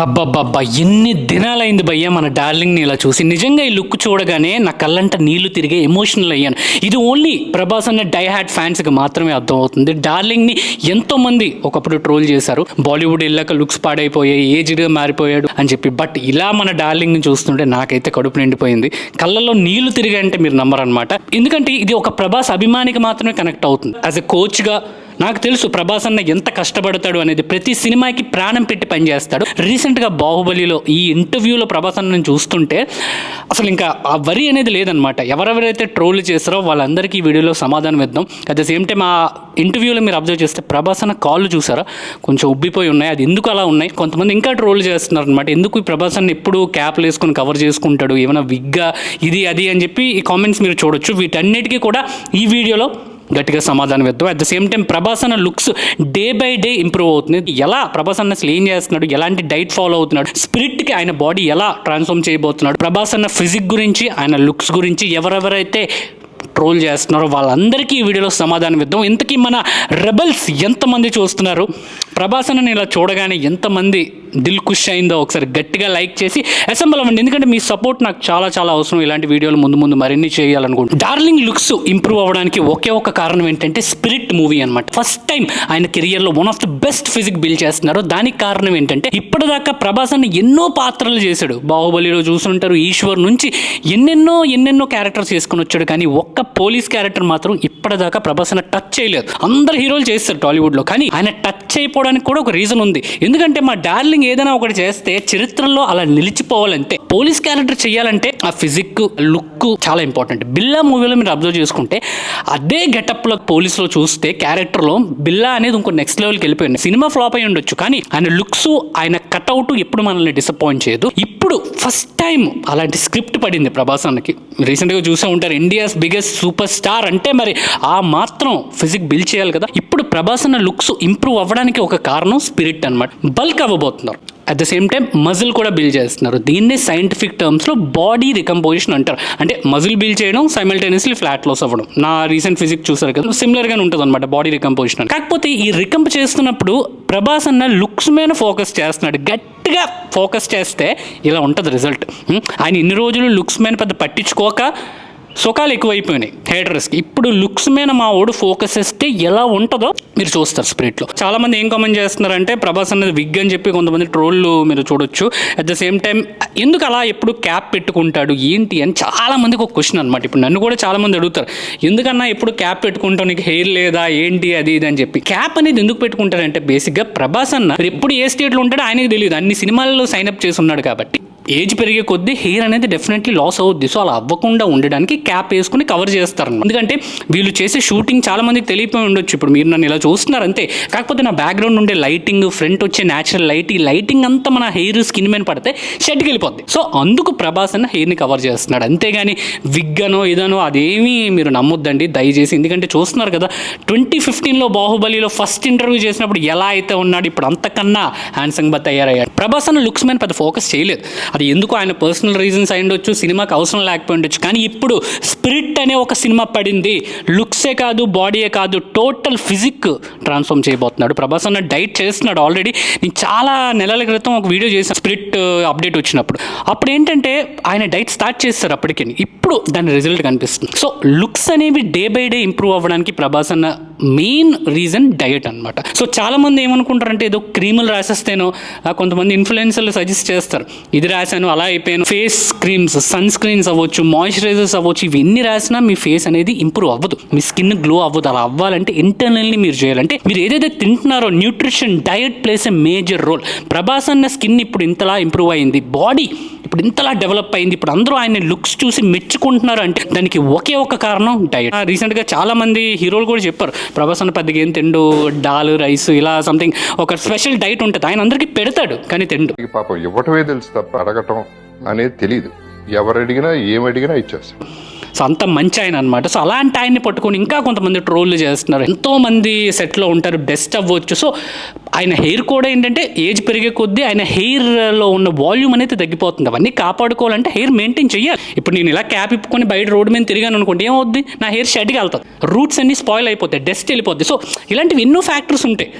అబ్బబ్బబ్బా ఎన్ని దినాలైంది భయ్యా మన డార్లింగ్ని ఇలా చూసి. నిజంగా ఈ లుక్ చూడగానే నా కళ్ళంట నీళ్ళు తిరిగే ఎమోషనల్ అయ్యాను. ఇది ఓన్లీ ప్రభాస్ అనే డై ఫ్యాన్స్కి మాత్రమే అర్థమవుతుంది. డార్లింగ్ని ఎంతోమంది ఒకప్పుడు ట్రోల్ చేశారు. బాలీవుడ్ వెళ్ళాక లుక్స్ పాడైపోయాయి ఏజ్డ్గా మారిపోయాడు అని చెప్పి. బట్ ఇలా మన డార్లింగ్ని చూస్తుంటే నాకైతే కడుపు నిండిపోయింది. కళ్ళల్లో నీళ్ళు తిరిగా అంటే మీరు నమ్మరనమాట ఎందుకంటే ఇది ఒక ప్రభాస్ అభిమానికి మాత్రమే కనెక్ట్ అవుతుంది. యాజ్ ఎ కోచ్గా నాకు తెలుసు ప్రభాస్ అన్న ఎంత కష్టపడతాడు అనేది ప్రతి సినిమాకి ప్రాణం పెట్టి పనిచేస్తాడు. రీసెంట్గా బాహుబలిలో ఈ ఇంటర్వ్యూలో ప్రభాస్ అన్నని చూస్తుంటే అసలు ఇంకా ఆ వరి అనేది లేదనమాట ఎవరెవరైతే ట్రోల్ చేస్తారో వాళ్ళందరికీ ఈ వీడియోలో సమాధానం ఇద్దాం. అట్ ద సేమ్ టైం ఆ ఇంటర్వ్యూలో మీరు అబ్జర్వ్ చేస్తే ప్రభాస్ అన్న కాళ్ళు చూసారా? కొంచెం ఉబ్బిపోయి ఉన్నాయి. అది ఎందుకు అలా ఉన్నాయి? కొంతమంది ఇంకా ట్రోల్ చేస్తున్నారు అనమాట ఎందుకు ఈ ప్రభాస్ అన్న ఎప్పుడు క్యాప్లు వేసుకొని కవర్ చేసుకుంటాడు? ఏమైనా విగ్గా ఇది అది అని చెప్పి ఈ కామెంట్స్ మీరు చూడొచ్చు. వీటన్నిటికీ కూడా ఈ వీడియోలో గట్టిగా సమాధానం ఇద్దాం. At the same time Prabhas అన్న looks day by day improve అవుతుంది. ఎలా ప్రభాస్ అన్న అసలు ఏం చేస్తున్నాడు? ఎలాంటి డైట్ ఫాలో అవుతున్నాడు? స్పిరిట్కి ఆయన బాడీ ఎలా ట్రాన్స్ఫార్మ్ చేయబోతున్నాడు? ప్రభాస్ అన్న ఫిజిక్ గురించి ఆయన లుక్స్ గురించి ఎవరెవరైతే ట్రోల్ చేస్తున్నారో వాళ్ళందరికీ ఈ వీడియోలో సమాధానం ఇద్దాం. ఇంతకీ మన రెబల్స్ ఎంతమంది చూస్తున్నారు? ప్రభాస్ ఇలా చూడగానే ఎంతమంది దిల్ ఖుష్ అయిందో ఒకసారి గట్టిగా లైక్ చేసి అసెంబ్ల్ అవ్వండి ఎందుకంటే మీ సపోర్ట్ నాకు చాలా చాలా అవసరం. ఇలాంటి వీడియోలు ముందు ముందు మరిన్ని చేయాలనుకుంటున్నాను. డార్లింగ్ లుక్స్ ఇంప్రూవ్ అవ్వడానికి ఒకే ఒక కారణం ఏంటంటే స్పిరిట్ మూవీ అనమాట ఫస్ట్ టైం ఆయన కెరియర్లో one of the best physique build చేస్తున్నారు. దానికి కారణం ఏంటంటే ఇప్పటిదాకా ప్రభాస్ అన్న ఎన్నో పాత్రలు చేశాడు. బాహుబలిలో చూసుంటారు ఈశ్వర్ నుంచి ఎన్నెన్నో ఎన్నెన్నో క్యారెక్టర్స్ చేసుకుని వచ్చాడు. కానీ ఒక్క పోలీస్ క్యారెక్టర్ మాత్రం ఇప్పటిదాకా ప్రభాస్ అన్న టచ్ చేయలేదు. అందరు హీరోలు చేస్తారు టాలీవుడ్లో కానీ ఆయన టచ్ అయిపోవడానికి కూడా ఒక రీజన్ ఉంది. ఎందుకంటే మా డార్లింగ్ ఏదైనా ఒకటి చేస్తే చరిత్రలో అలా నిలిచిపోవాలంటే పోలీస్ క్యారెక్టర్ చేయాలంటే ఆ ఫిజిక్ లుక్ చాలా ఇంపార్టెంట్ బిల్లా మూవీలో మీరు అబ్జర్వ్ చేసుకుంటే అదే గెటప్లో పోలీస్లో చూస్తే క్యారెక్టర్లో బిల్లా అనేది ఇంకో నెక్స్ట్ లెవెల్కి వెళ్ళిపోయింది సినిమా ఫ్లాప్ అయి ఉండొచ్చు కానీ ఆయన లుక్స్ ఆయన కట్అవుట్ ఎప్పుడు మనల్ని డిసప్పాయింట్ చేయదు. ఇప్పుడు ఫస్ట్ టైం అలాంటి స్క్రిప్ట్ పడింది ప్రభాస్ అన్నకి రీసెంట్గా చూసే ఉంటారు ఇండియాస్ బిగ్గెస్ట్ సూపర్ స్టార్ అంటే మరి ఆ మాత్రం ఫిజిక్ బిల్డ్ చేయాలి కదా. ఇప్పుడు ప్రభాస్ అన్న లుక్స్ ఇంప్రూవ్ అవ్వడానికి ఒక కారణం స్పిరిట్ అన్నమాట. Bulk అవ్వబోతున్నారు. At the same time muscle కూడా బిల్డ్ చేస్తున్నారు. దీన్నే సైంటిఫిక్ టర్మ్స్లో బాడీ రికంపోజిషన్ అంటారు. అంటే మజిల్ బిల్డ్ చేయడం సైమల్టేనియస్లీ ఫ్లాట్ లాస్ అవ్వడం. నా రీసెంట్ ఫిజిక్ చూసారు కదా. సిమిలర్గానే ఉంటుంది అనమాట బాడీ రికంపోజిషన్ కాకపోతే ఈ రికంప్ చేస్తున్నప్పుడు ప్రభాస్ అన్న లుక్స్ మీద ఫోకస్ చేస్తున్నాడు. గట్టిగా ఫోకస్ చేస్తే ఇలా ఉంటుంది రిజల్ట్ ఆయన ఇన్ని రోజులు లుక్స్ మీద పెద్ద పట్టించుకోక సుఖాలు ఎక్కువైపోయినాయి. హేటర్స్కి ఇప్పుడు లుక్స్ మీద మా ఓడు ఫోకస్ ఇస్తే ఎలా ఉంటుందో మీరు చూస్తారు స్పిరిట్లో చాలా మంది ఏం కామెంట్ చేస్తున్నారంటే ప్రభాస్ అన్నది విగ్ అని చెప్పి కొంతమంది ట్రోళ్ళు మీరు చూడొచ్చు. అట్ ద సేమ్ టైం ఎందుకు అలా ఎప్పుడు క్యాప్ పెట్టుకుంటాడు ఏంటి అని చాలా మందికి ఒక క్వశ్చన్ అనమాట ఇప్పుడు నన్ను కూడా చాలా మంది అడుగుతారు ఎందుకన్నా ఎప్పుడు క్యాప్ పెట్టుకుంటావు? నీకు హెయిర్ లేదా? ఏంటి? అది ఇది అని చెప్పి. క్యాప్ అనేది ఎందుకు పెట్టుకుంటాడంటే బేసిక్గా ప్రభాస్ అన్న ఎప్పుడు ఏ స్టేట్లో ఉంటాడో ఆయనకి తెలియదు. అన్ని సినిమాల్లో సైన్అప్ చేసి ఉన్నాడు కాబట్టి. ఏజ్ పెరిగే కొద్దీ హెయిర్ అనేది డెఫినెట్లీ లాస్ అవుద్ది. సో అలా అవ్వకుండా ఉండడానికి క్యాప్ వేసుకుని కవర్ చేస్తారు ఎందుకంటే వీళ్ళు చేసే షూటింగ్ చాలా మందికి తెలియపోయి ఉండొచ్చు. ఇప్పుడు మీరు నన్ను ఇలా చూస్తున్నారు అంతే కాకపోతే నా బ్యాక్గ్రౌండ్ ఉండే లైటింగ్ ఫ్రంట్ వచ్చే న్యాచురల్ లైట్ ఈ లైటింగ్ అంతా మన హెయిర్ స్కిన్ మీద పడితే షెడ్కి వెళ్ళిపోద్ది. సో అందుకు ప్రభాస్ అన్న హెయిర్ని కవర్ చేస్తున్నాడు. అంతేగాని విగ్ అనో ఇదనో అదేమీ మీరు నమ్మొద్దండి. దయచేసి ఎందుకంటే చూస్తున్నారు కదా ట్వంటీ ఫిఫ్టీన్లో బాహుబలిలో ఫస్ట్ ఇంటర్వ్యూ చేసినప్పుడు ఎలా అయితే ఉన్నాడు ఇప్పుడు అంతకన్నా హ్యాండ్సంగ్ బత్ అయ్యారయ్యాడు ప్రభాస్ అన్న లుక్స్ మీద పెద్ద ఫోకస్ చేయలేదు. అది ఎందుకు ఆయన పర్సనల్ రీజన్స్ అయి ఉండొచ్చు సినిమాకి అవసరం లేకపోయి ఉండొచ్చు. కానీ ఇప్పుడు స్పిరిట్ అనే ఒక సినిమా పడింది. లుక్సే కాదు బాడీయే కాదు టోటల్ ఫిజిక్ ట్రాన్స్ఫార్మ్ చేయబోతున్నాడు. ప్రభాస్ అన్న డైట్ చేస్తున్నాడు ఆల్రెడీ నేను చాలా నెలల క్రితం ఒక వీడియో చేశాను స్పిరిట్ అప్డేట్ uh, వచ్చినప్పుడు. అప్పుడు ఏంటంటే ఆయన డైట్ స్టార్ట్ చేస్తారు అప్పటికి. ఇప్పుడు దాని రిజల్ట్ కనిపిస్తుంది. సో లుక్స్ అనేవి డే బై డే ఇంప్రూవ్ అవ్వడానికి ప్రభాస్ అన్న మెయిన్ రీజన్ డయట్ అనమాట సో చాలామంది ఏమనుకుంటారంటే ఏదో క్రీములు రాసేస్తేనో కొంతమంది ఇన్ఫ్లుయెన్సర్లు సజెస్ట్ చేస్తారు. ఇది రాశాను అలా అయిపోయాను. ఫేస్ క్రీమ్స్ సన్ స్క్రీన్స్ అవ్వచ్చు మాయిశ్చరైజర్స్ అవ్వచ్చు ఇవి ఎన్ని రాసినా మీ ఫేస్ అనేది ఇంప్రూవ్ అవ్వదు. మీ స్కిన్ గ్లో అవ్వదు. అలా అవ్వాలంటే ఇంటర్నల్లీ మీరు చేయాలంటే మీరు ఏదైతే తింటున్నారో nutrition diet plays a major role Prabhas అన్న స్కిన్ ఇప్పుడు ఇంతలా ఇంప్రూవ్ అయింది. బాడీ ఇప్పుడు ఇంతలా డెవలప్ అయింది. ఇప్పుడు అందరూ ఆయన లుక్స్ చూసి మెచ్చు మెచ్చుకుంటున్నారు అంటే దానికి ఒకే ఒక కారణం డైట్ రీసెంట్గా చాలా మంది హీరోలు కూడా చెప్పారు ప్రభాస్ అన్న పెద్దగా ఏం తిండు డాల్ రైస్ ఇలా సంథింగ్ ఒక స్పెషల్ డైట్ ఉంటుంది ఆయన అందరికీ పెడతాడు కానీ తిండు. పాపం ఇవ్వటమే తెలుసు తప్ప అడగటం అనేది తెలియదు ఎవరు అడిగినా ఏం అడిగినా ఇచ్చేస్తాడు. సో అంత మంచి ఆయన అనమాట సో అలాంటి ఆయన్ని పట్టుకొని ఇంకా కొంతమంది ట్రోల్లు చేస్తున్నారు. ఎంతోమంది సెట్లో ఉంటారు బెస్ట్ అవ్వచ్చు. సో ఆయన హెయిర్ కూడా ఏంటంటే ఏజ్ పెరిగే కొద్దీ ఆయన హెయిర్లో ఉన్న వాల్యూమ్ అనేది తగ్గిపోతుంది. అవన్నీ కాపాడుకోవాలంటే హెయిర్ మెయింటైన్ చేయాలి ఇప్పుడు నేను ఇలా క్యాప్ ఇప్పుకొని బయట రోడ్డు మీద తిరిగాను అనుకోండి ఏమవుద్ది? నా హెయిర్ షెడ్కి వెళ్తుంది. రూట్స్ అన్ని స్పాయిల్ అయిపోతాయి డస్ట్ వెళ్ళిపోద్ది. సో ఇలాంటివి ఎన్నో ఫ్యాక్టర్స్ ఉంటాయి.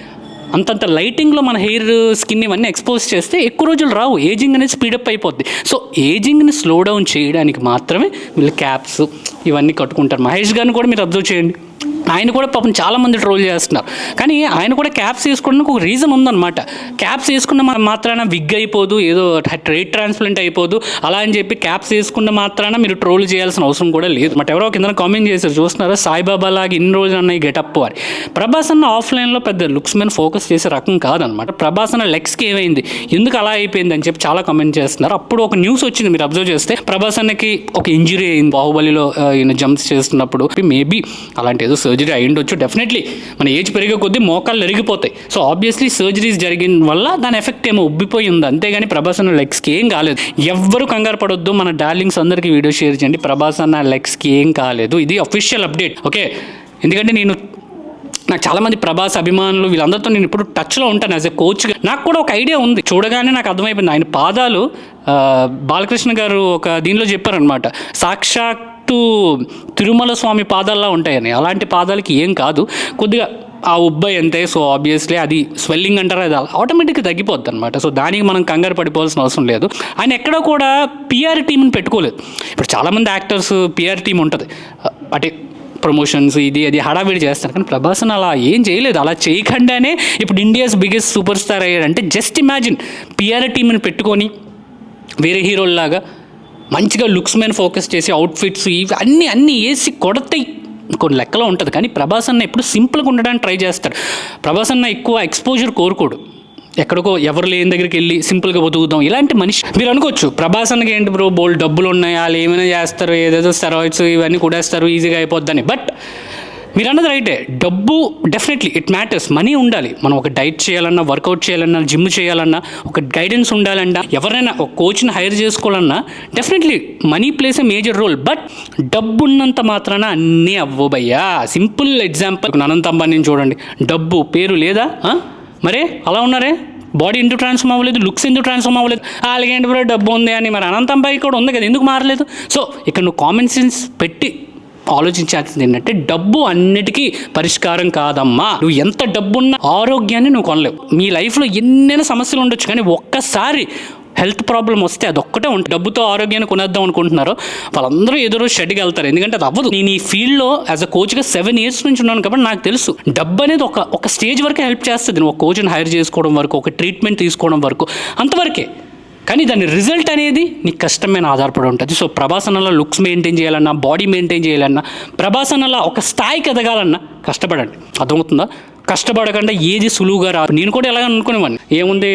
అంతంత లైటింగ్లో మన హెయిర్ స్కిన్ ఇవన్నీ ఎక్స్పోజ్ చేస్తే ఎక్కువ రోజులు రావు. ఏజింగ్ అనేది స్పీడప్ అయిపోద్ది. సో ఏజింగ్ని స్లో డౌన్ చేయడానికి మాత్రమే వీళ్ళు క్యాప్స్ ఇవన్నీ కట్టుకుంటారు. మహేష్ గారిని కూడా మీరు అబ్జర్వ్ చేయండి. ఆయన కూడా పాపం చాలామంది ట్రోల్ చేస్తున్నారు. కానీ ఆయన కూడా క్యాప్స్ వేసుకోవడానికి ఒక రీజన్ ఉందన్నమాట. క్యాప్స్ వేసుకున్న మాత్రాన విగ్ అయిపోదు ఏదో ట్రేడ్ ట్రాన్స్ప్లాంట్ అయిపోదు. అలా అని చెప్పి క్యాప్స్ వేసుకున్న మాత్రాన మీరు ట్రోల్ చేయాల్సిన అవసరం కూడా లేదు. బట్ ఎవరో కింద కామెంట్ చేశారు చూస్తున్నారా? సాయిబాబా లాగా ఇన్ని రోజులు అన్న గెటప్ అని ప్రభాస్ అన్న ఆఫ్లైన్లో పెద్ద లుక్స్ మీద ఫోకస్ చేసే రకం కాదనమాట ప్రభాస్ అన్న లెగ్స్కి ఏమైంది? ఎందుకు అలా అయిపోయింది అని చెప్పి చాలా కామెంట్ చేస్తున్నారు. అప్పుడు ఒక న్యూస్ వచ్చింది మీరు అబ్జర్వ్ చేస్తే. ప్రభాస్ అన్నకి ఒక ఇంజురీ అయింది బాహుబలిలో ఈయన జంప్స్ చేస్తున్నప్పుడు. మేబీ అలాంటి ఏదో సర్జరీ అయి ఉండొచ్చు డెఫినెట్లీ మన ఏజ్ పెరిగే కొద్దీ మోకాళ్ళు ఎరిగిపోతాయి. సో ఆబ్వియస్లీ సర్జరీస్ జరిగిన వల్ల దాని ఎఫెక్ట్ ఏమో ఉబ్బిపోయి ఉంది. అంతేగాని ప్రభాస్ అన్న లెగ్స్కి ఏం కాలేదు. ఎవ్వరు కంగారు పడొద్దు. మన డార్లింగ్స్ అందరికీ వీడియో షేర్ చేయండి. ప్రభాస్ అన్న లెగ్స్కి ఏం కాలేదు. ఇది అఫీషియల్ అప్డేట్ ఓకే ఎందుకంటే నేను నాకు చాలామంది ప్రభాస్ అభిమానులు వీళ్ళందరితో నేను ఇప్పుడు టచ్లో ఉంటాను యాజ్ ఎ కోచ్గా నాకు కూడా ఒక ఐడియా ఉంది. చూడగానే నాకు అర్థమైపోయింది. ఆయన పాదాలు బాలకృష్ణ గారు ఒక దీనిలో చెప్పారనమాట సాక్షాత్ చుట్టూ తిరుమల స్వామి పాదాల్లా ఉంటాయని. అలాంటి పాదాలకి ఏం కాదు. కొద్దిగా ఆ ఉబ్బాయి అంతే సో ఆబ్వియస్లీ అది స్వెల్లింగ్ అంటారు అది ఆటోమేటిక్గా తగ్గిపోద్ది అనమాట సో దానికి మనం కంగారు పడిపోవాల్సిన అవసరం లేదు. ఆయన ఎక్కడ కూడా పిఆర్ టీంని పెట్టుకోలేదు. ఇప్పుడు చాలామంది యాక్టర్స్ పిఆర్ టీం ఉంటుంది. అంటే ప్రమోషన్స్ ఇది అది హడావిడి చేస్తారు. కానీ ప్రభాసన్ అలా ఏం చేయలేదు. అలా చేయకుండానే ఇప్పుడు ఇండియాస్ బిగ్గెస్ట్ సూపర్ స్టార్ అయ్యాడంటే జస్ట్ ఇమాజిన్ పిఆర్ టీంని పెట్టుకొని వేరే హీరోల్లాగా మంచిగా లుక్స్ మీద ఫోకస్ చేసి అవుట్ఫిట్స్ ఇవి అన్నీ అన్నీ వేసి కొడతాయి. కొన్ని లెక్కలో ఉంటుంది కానీ ప్రభాస్ అన్న ఎప్పుడు సింపుల్గా ఉండడానికి ట్రై చేస్తాడు. ప్రభాస్ అన్న ఎక్కువ ఎక్స్పోజర్ కోరుకోడు. ఎక్కడికో ఎవరు లేని దగ్గరికి వెళ్ళి సింపుల్గా బతుకుదాం. ఇలాంటి మనిషి. మీరు అనుకోవచ్చు ప్రభాస్ అన్నకి ఏంటి బ్రో బోల్ డబ్బులు ఉన్నాయి వాళ్ళు ఏమైనా చేస్తారు ఏదేదో స్టెరాయిడ్స్ ఇవన్నీ కూడేస్తారు ఈజీగా అయిపోద్దని. బట్ మీరు అన్నది రైటే. డబ్బు డెఫినెట్లీ ఇట్ మ్యాటర్స్ మనీ ఉండాలి. మనం ఒక డైట్ చేయాలన్నా వర్కౌట్ చేయాలన్నా జిమ్ చేయాలన్నా ఒక గైడెన్స్ ఉండాలన్నా ఎవరైనా ఒక కోచ్ని హైర్ చేసుకోవాలన్నా definitely money plays a major role but డబ్బు ఉన్నంత మాత్రాన అన్నీ అవ్వబయ్యా. సింపుల్ ఎగ్జాంపుల్ అనంత అంబానీని చూడండి. డబ్బు పేరు లేదా? మరే? అలా ఉన్నారే? బాడీ ఎందుకు ట్రాన్స్ఫార్మ్ అవ్వలేదు? లుక్స్ ఎందుకు ట్రాన్స్ఫార్మ్ అవ్వలేదు? అలాగే ఏంటి డబ్బు ఉంది అని? మరి అనంతంపై కూడా ఉంది కదా. ఎందుకు మారలేదు? సో ఇక్కడ నువ్వు కామన్ సెన్స్ పెట్టి ఆలోచించాల్సింది ఏంటంటే డబ్బు అన్నిటికీ పరిష్కారం కాదమ్మా. నువ్వు ఎంత డబ్బున్న ఆరోగ్యాన్ని నువ్వు కొనలేవు. మీ లైఫ్లో ఎన్నైనా సమస్యలు ఉండొచ్చు కానీ ఒక్కసారి హెల్త్ ప్రాబ్లం వస్తే అదొక్కటే ఉంటుంది డబ్బుతో ఆరోగ్యాన్ని కొనేద్దాం అనుకుంటున్నారు వాళ్ళందరూ ఎదురు షెడ్కి వెళ్తారు. ఎందుకంటే అది అవ్వదు. నేను ఈ ఫీల్డ్లో యాజ్ అ కోచ్గా సెవెన్ ఇయర్స్ నుంచి ఉన్నాను కాబట్టి నాకు తెలుసు. డబ్బు అనేది ఒక ఒక స్టేజ్ వరకు హెల్ప్ చేస్తుంది. నువ్వు ఒక కోచ్ని హైర్ చేసుకోవడం వరకు ఒక ట్రీట్మెంట్ తీసుకోవడం వరకు. అంతవరకే. కానీ దాని రిజల్ట్ అనేది నీకు కష్టం మీద ఆధారపడి ఉంటుంది. సో ప్రభాసనలో లుక్స్ మెయింటైన్ చేయాలన్నా బాడీ మెయింటైన్ చేయాలన్నా ప్రభాసనలో ఒక స్థాయికి ఎదగాలన్నా కష్టపడండి. అర్థమవుతుందా? కష్టపడకుండా ఏది సులువుగా రాదు. నేను కూడా ఎలాగ అనుకునేవాడిని. ఏముంది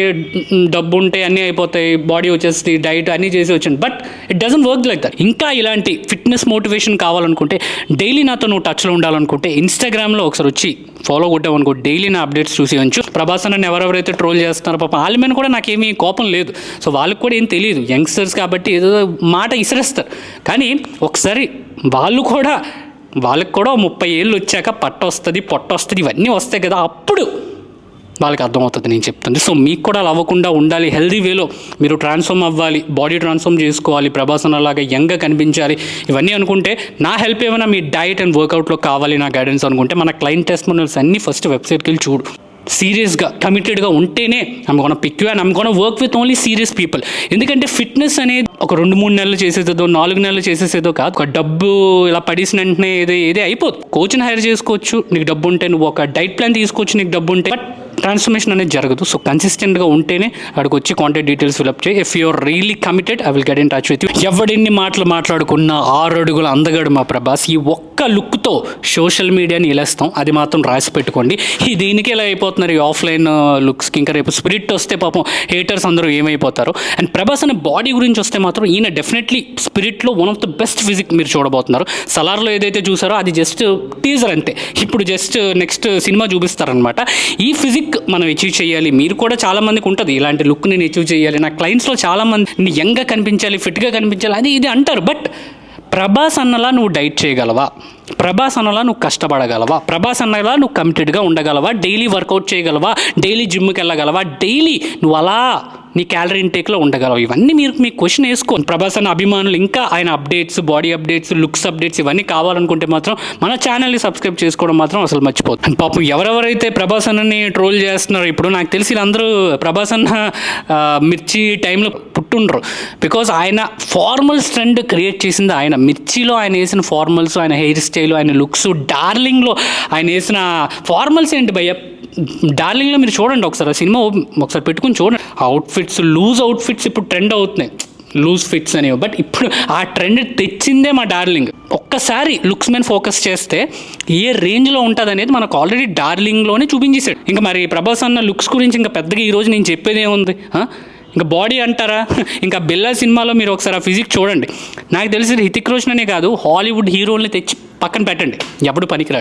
డబ్బు ఉంటే అన్నీ అయిపోతాయి బాడీ వచ్చేసి డైట్ అన్నీ చేసి వచ్చాను. But it doesn't work like that. ఇంకా ఇలాంటి ఫిట్నెస్ మోటివేషన్ కావాలనుకుంటే డైలీ నాతో నువ్వు టచ్లో ఉండాలనుకుంటే ఇన్స్టాగ్రామ్లో ఒకసారి వచ్చి ఫాలో కొట్టావు అనుకో డైలీ నా అప్డేట్స్ చూసి ఉంచు. ప్రభాస్ అన్న ఎవరెవరైతే ట్రోల్ చేస్తున్నారో పాప వాళ్ళ మీద కూడా నాకేమీ కోపం లేదు. సో వాళ్ళకి కూడా ఏం తెలియదు. యంగ్స్టర్స్ కాబట్టి ఏదో మాట ఇసిరేస్తారు. కానీ ఒకసారి వాళ్ళు కూడా వాళ్ళకి కూడా ముప్పై ఏళ్ళు వచ్చాక పట్ట వస్తుంది పొట్ట వస్తుంది ఇవన్నీ వస్తాయి కదా అప్పుడు వాళ్ళకి అర్థమవుతుంది నేను చెప్తుంది. సో మీకు కూడా అలా అవ్వకుండా ఉండాలి హెల్దీ వేలో మీరు ట్రాన్స్ఫార్మ్ అవ్వాలి బాడీ ట్రాన్స్ఫార్మ్ చేసుకోవాలి ప్రభాసన లాగా యంగ్గా కనిపించాలి. ఇవన్నీ అనుకుంటే నా హెల్ప్ ఏమైనా మీ డైట్ అండ్ వర్కౌట్లో కావాలి నా గైడెన్స్ అనుకుంటే మన క్లయింట్ టెస్ట్ అన్ని ఫస్ట్ వెబ్సైట్కి వెళ్ళి చూడు. సీరియస్గా కమిటెడ్గా ఉంటేనే I'm gonna pick you and I'm gonna work with only serious people ఎందుకంటే ఫిట్నెస్ అనేది ఒక రెండు మూడు నెలలు చేసేదో నాలుగు నెలలు చేసేసేదో కాదు ఒక డబ్బు ఇలా పడేసిన వెంటనే ఏదో ఏదే అయిపోదు. కోచ్ని హైర్ చేసుకోవచ్చు నీకు డబ్బు ఉంటే నువ్వు ఒక డైట్ ప్లాన్ తీసుకోవచ్చు నీకు డబ్బు ఉంటే బట్ ట్రాన్స్ఫర్మేషన్ అనేది జరగదు. సో కన్సిస్టెంట్గా ఉంటేనే అక్కడికి వచ్చి కాంటాక్ట్ డీటెయిల్స్ ఫిల్అప్ చేయి. If you're really committed I will get in touch with ఎవడెన్ని మాటలు మాట్లాడుకున్న ఆరు అడుగుల అందగాడు మా ప్రభాస్. ఈ ఒక్క లుక్తో సోషల్ మీడియాని ఇలేస్తాం. అది మాత్రం రాసి పెట్టుకోండి. ఈ దీనికి ఇలా అయిపోతున్నారు? ఈ ఆఫ్లైన్ లుక్స్కి ఇంకా రేపు స్పిరిట్ వస్తే పాపం హేటర్స్ అందరూ ఏమైపోతారు? అండ్ ప్రభాస్ అనే బాడీ గురించి వస్తే మాత్రం ఈయన definitely స్పిరిట్లో one of the best physique మీరు చూడబోతున్నారు. సలార్లో ఏదైతే చూసారో అది జస్ట్ టీజర్ అంతే. ఇప్పుడు జస్ట్ నెక్స్ట్ సినిమా చూపిస్తారనమాట ఈ ఫిజిక్ మనం అచీవ్ చేయాలి. మీరు కూడా చాలా మందికి ఉంటుంది ఇలాంటి లుక్ నేను అచీవ్ చేయాలి. నా క్లయింట్స్లో చాలా మంది యంగ్గా కనిపించాలి ఫిట్గా కనిపించాలి అది ఇది అంటారు. బట్ ప్రభాస్ అన్నలా నువ్వు డైట్ చేయగలవా? ప్రభాస్ అన్నలా నువ్వు కష్టపడగలవా? ప్రభాస్ అన్నలా నువ్వు కమిటెడ్గా ఉండగలవా? డైలీ వర్కౌట్ చేయగలవా? డైలీ జిమ్కి వెళ్ళగలవా? డైలీ నువ్వు అలా నీ క్యాలరీ ఇంటేక్లో ఉండగలవు. ఇవన్నీ మీరు మీ క్వశ్చన్ వేసుకోండి. ప్రభాస్ అన్న అభిమానులు ఇంకా ఆయన updates body updates looks updates ఇవన్నీ కావాలనుకుంటే మాత్రం మన ఛానల్ని సబ్స్క్రైబ్ చేసుకోవడం మాత్రం అసలు మర్చిపోతుంది పాపం ఎవరెవరైతే ప్రభాస్ అన్నని ట్రోల్ చేస్తున్నారో ఇప్పుడు నాకు తెలిసి వీళ్ళందరూ ప్రభాస్ అన్న మిర్చి టైంలో పుట్టుండ్రు. బికాజ్ ఆయన ఫార్మల్స్ ట్రెండ్ క్రియేట్ చేసింది ఆయన. మిర్చిలో ఆయన వేసిన ఫార్మల్స్ ఆయన హెయిర్ స్టైల్ ఆయన లుక్స్ డార్లింగ్లో ఆయన వేసిన ఫార్మల్స్ ఏంటి భయ్య? డార్లింగ్లో మీరు చూడండి ఒకసారి ఆ సినిమా ఒకసారి పెట్టుకుని చూడండి. అవుట్ఫిట్స్ లూజ్ అవుట్ఫిట్స్ ఇప్పుడు ట్రెండ్ అవుతున్నాయి. లూజ్ ఫిట్స్ అనేవి. బట్ ఇప్పుడు ఆ ట్రెండ్ తెచ్చిందే మా డార్లింగ్. ఒక్కసారి లుక్స్ మీద ఫోకస్ చేస్తే ఏ రేంజ్లో ఉంటుంది అనేది మనకు ఆల్రెడీ డార్లింగ్లోనే చూపించేశాడు. ఇంకా మరి ప్రభాస్ అన్న లుక్స్ గురించి ఇంకా పెద్దగా ఈరోజు నేను చెప్పేది ఏముంది ఇంకా బాడీ అంటారా? ఇంకా బిల్లా సినిమాలో మీరు ఒకసారి ఆ ఫిజిక్ చూడండి. నాకు తెలిసి హితిక్ రోషన్ అనే కాదు హాలీవుడ్ హీరోల్ని తెచ్చి పక్కన పెట్టండి. ఎప్పుడు పనికిరా